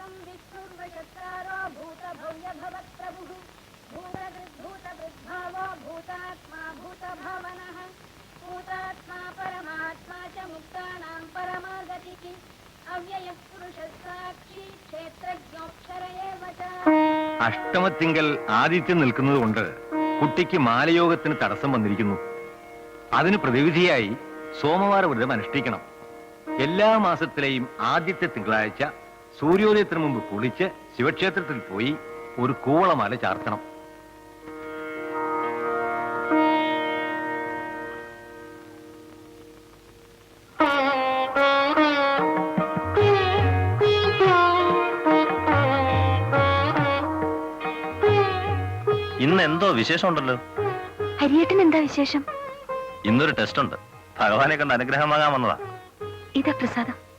एकं विष्णुर्वशत्कारो भूतभव्यभवत्प्रभुः भूतकृद्भूतभृद्भावो भूतात्मा भूतभावनः भूतात्मा परमात्मा च मुक्तानां परमागतिः अव्ययः पुरुषः साक्षी क्षेत्रज्ञोऽक्षर एव च അഷ്ടമത്തിങ്കൽ ആദിത്യം നിൽക്കുന്നത് കൊണ്ട് കുട്ടിക്ക് മാലയോഗത്തിന് തടസ്സം വന്നിരിക്കുന്നു അതിന് പ്രതിവിധിയായി സോമവാര വ്രതം അനുഷ്ഠിക്കണം എല്ലാ മാസത്തിലെയും ആദ്യത്തെ തിങ്കളാഴ്ച സൂര്യോദയത്തിന് മുമ്പ് കുളിച്ച് ശിവക്ഷേത്രത്തിൽ പോയി ഒരു കൂവളമാല ചാർത്തണം. ഇന്ന് എന്തോ വിശേഷം ഉണ്ടല്ലോ ഹരിയേട്ടൻ എന്താ വിശേഷം? ഇന്നൊരു ടെസ്റ്റ് ഉണ്ട്. ഭഗവാനെ കണ്ട് അനുഗ്രഹം വാങ്ങാൻ വന്നതാ. ഇതാ പ്രസാദം.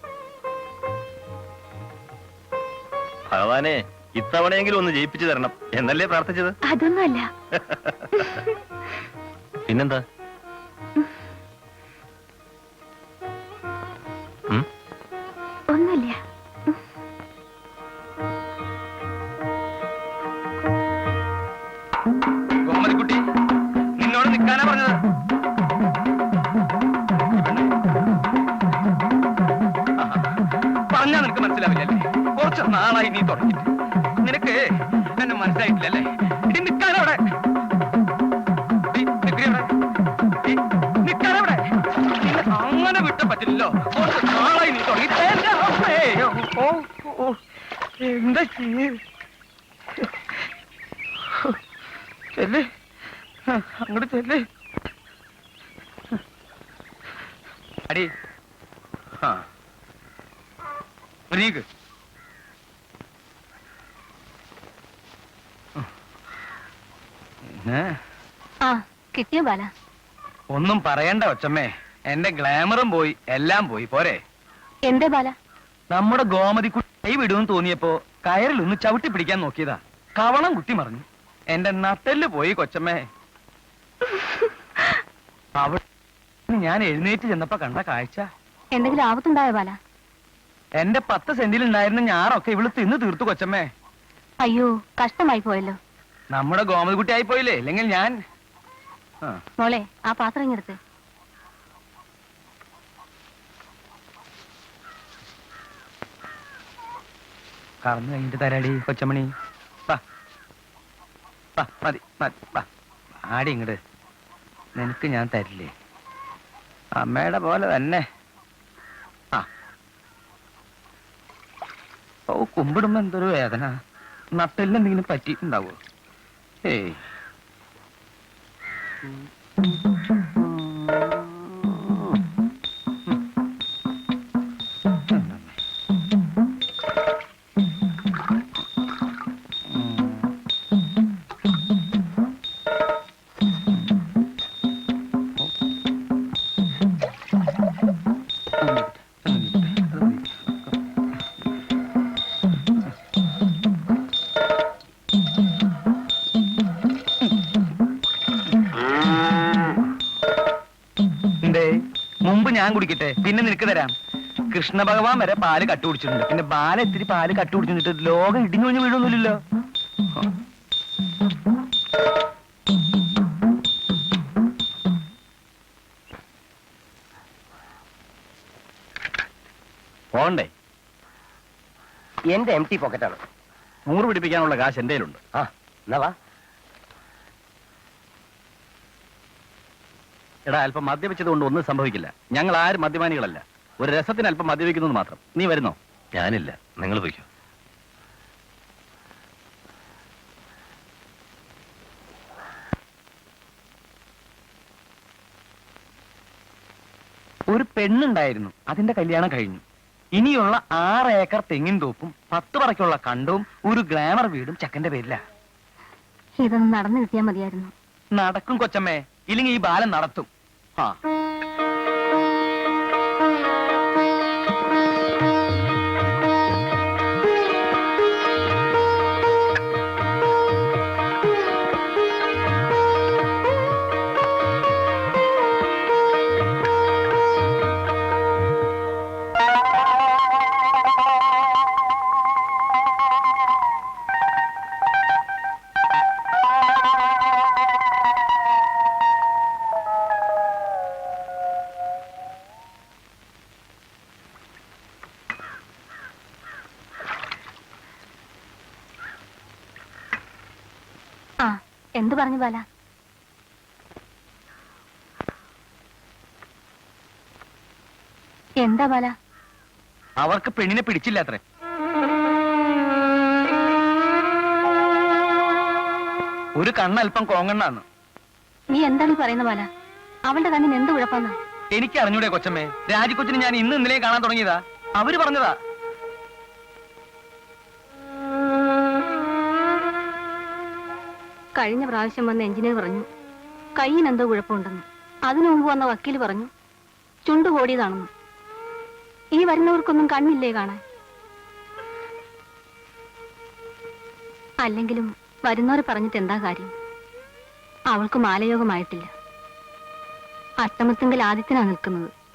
ഭഗവാനെ ഇത്തവണയെങ്കിലും ഒന്ന് ജയിപ്പിച്ചു തരണം. എന്നല്ലേ പ്രാർത്ഥിച്ചത്? അതൊന്നുമല്ല. പിന്നെന്താ? ഒന്നുമില്ല. നീ തുടങ്ങി നിനക്ക് എന്നെ മനസ്സിലായിട്ടില്ലല്ലേ? ഇനി നിൽക്കാനവിടെ നിൽക്കാനവിടെ അങ്ങനെ വിട്ട പറ്റില്ലല്ലോ. നാളായി നീ തുടങ്ങി എന്താ ചെയ്യേ? ചെല്ല്. അങ്ങോട്ട് ചെല്ലേ. അടി. ആ. ആ കിട്ടിയ ബാല? ഒന്നും പറയണ്ട ഒച്ചമ്മേ. എന്റെ ഗ്ലാമറും പോയി എല്ലാം പോയി പോരെ. എന്തേ ബാല? നമ്മുടെ ഗോമതി കുട്ടി കൈ വിടുമെന്ന് തോന്നിയപ്പോ കയറിൽ ഒന്ന് ചവിട്ടി പിടിക്കാൻ നോക്കിയതാ. കവളം കുട്ടി മറിഞ്ഞു. എന്റെ നട്ടെല്ല് പോയി കൊച്ചമ്മേ. അവിടെ ഞാൻ എഴുന്നേറ്റ് ചെന്നപ്പോ കണ്ട കാഴ്ച. എന്തെങ്കിലും ആപത്തുണ്ടായോ ബാല? എന്റെ പത്ത് സെന്റിൽ ഉണ്ടായിരുന്ന ഞാറൊക്കെ ഇവൾ തിന്ന് തീർത്തു കൊച്ചമ്മേ. അയ്യോ കഷ്ടമായി പോയല്ലോ. നമ്മുടെ ഗോമതി കുട്ടി ആയി പോയില്ലേ അല്ലെങ്കിൽ ഞാൻ മോളെ ആ പാത്രം ഇങ്ങെടുത്ത് കറന്നു കഴിഞ്ഞിട്ട് തരാടി കൊച്ചമണി മതി മതി. ആടി ഇങ്ങട്. നിനക്ക് ഞാൻ തരില്ലേ? അമ്മയുടെ പോലെ തന്നെ. ആ. ഓ കുമ്പിടുമ്പോ എന്തൊരു വേദന. നട്ടെല്ലാം എന്തെങ്കിലും പറ്റിയിട്ടുണ്ടാവോ? ഏയ് മുമ്പ് ഞാൻ കുടിക്കട്ടെ. പിന്നെ നിനക്ക് തരാം. കൃഷ്ണ ഭഗവാൻ വരെ പാൽ കട്ടുപിടിച്ചിട്ടുണ്ട്. പിന്നെ ബാല ഇത്തിരി പാൽ കട്ടുപിടിച്ചിട്ട് ലോകം ഇടിഞ്ഞു കഴിഞ്ഞ് വീഴൊന്നുമില്ലല്ലോ. പോണ്ടേ. എന്റെ എം ടി പോക്കറ്റാണ്. നൂറ് പിടിപ്പിക്കാനുള്ള കാശ് എന്റെ കയ്യിലുണ്ട്. ആ എന്നാ വാ. എടാ അല്പം മദ്യപിച്ചത് കൊണ്ട് ഒന്നും സംഭവിക്കില്ല. ഞങ്ങൾ ആരും മദ്യപാനികളല്ല. ഒരു രസത്തിന് അല്പം മദ്യപിക്കുന്നത് മാത്രം. നീ വരുന്നോ? ഞാനില്ല. നിങ്ങൾ പോയിക്കോ. ഒരു പെണ്ണുണ്ടായിരുന്നു. അതിന്റെ കല്യാണം കഴിഞ്ഞു. ഇനിയുള്ള ആറ് ഏക്കർ തെങ്ങിൻ തോപ്പും പത്ത് പറയ്ക്കുള്ള കണ്ടവും ഒരു ഗ്ലാമർ വീടും ചെക്കന്റെ പേരില. ഇതൊന്ന് നടന്നു കിട്ടിയാൽ മതിയായിരുന്നു. നടക്കും കൊച്ചമ്മേ. ഇല്ലെങ്കിൽ ഈ ബാലൻ നടത്തും. ആ. എന്തു പറഞ്ഞു ബാല? എന്താ ബാല? അവർക്ക് പെണ്ണിനെ പിടിച്ചില്ല അത്രേ ഒരു കണ്ണൽപ്പം കോങ്ങണ്ണാണ്. നീ എന്താണ് പറയുന്ന ബാല? അവളുടെ കണ്ണിന് എന്ത് കുഴപ്പമെന്നാ? എനിക്ക് അറിഞ്ഞൂടെ കൊച്ചമ്മേ. രാജിക്കൊച്ചിന് ഞാൻ ഇന്ന് ഇന്നലെ കാണാൻ തുടങ്ങിയതാ. അവർ പറഞ്ഞതാ. കഴിഞ്ഞ പ്രാവശ്യം വന്ന എഞ്ചിനീയർ പറഞ്ഞു കയ്യിന് എന്തോ കുഴപ്പമുണ്ടെന്ന്. അതിനു മുമ്പ് വന്ന വക്കീൽ പറഞ്ഞു ചുണ്ടു കോടിയതാണെന്ന്. ഈ വരുന്നവർക്കൊന്നും കണ്ണില്ലേ കാണാൻ? അല്ലെങ്കിലും വരുന്നവരെ പറഞ്ഞിട്ട് എന്താ കാര്യം? അവൾക്ക് മാലയോഗമായിട്ടില്ല. അഷ്ടമത്തെങ്കിൽ ആദ്യത്തിനാണ് നിൽക്കുന്നത്.